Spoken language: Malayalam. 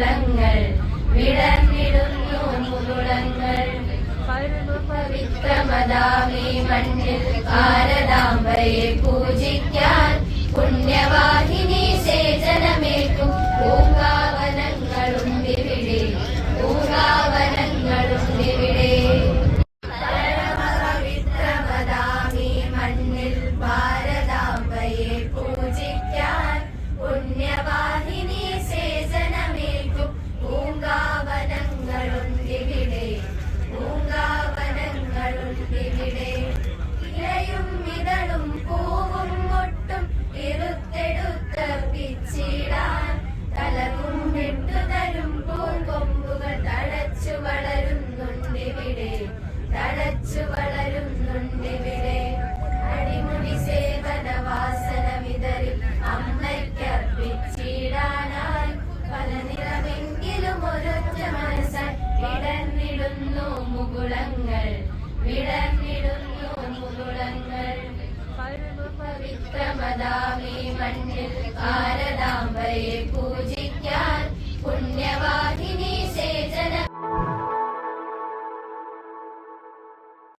മുകുളങ്ങൾ വിടർന്നിടുന്നു മുകുളങ്ങൾ പവിത്രമതാമി മണ്ണിൽ ഭാരതാംബയെ പൂജിക്കാൻ പുണ്യ വിടർന്നിടുന്നു മുകുളങ്ങൾ വിടർന്നിടുന്നു മുകുളങ്ങൾ. പവിത്രമതാമി മണ്ണിൽ ഭാരതാംബരി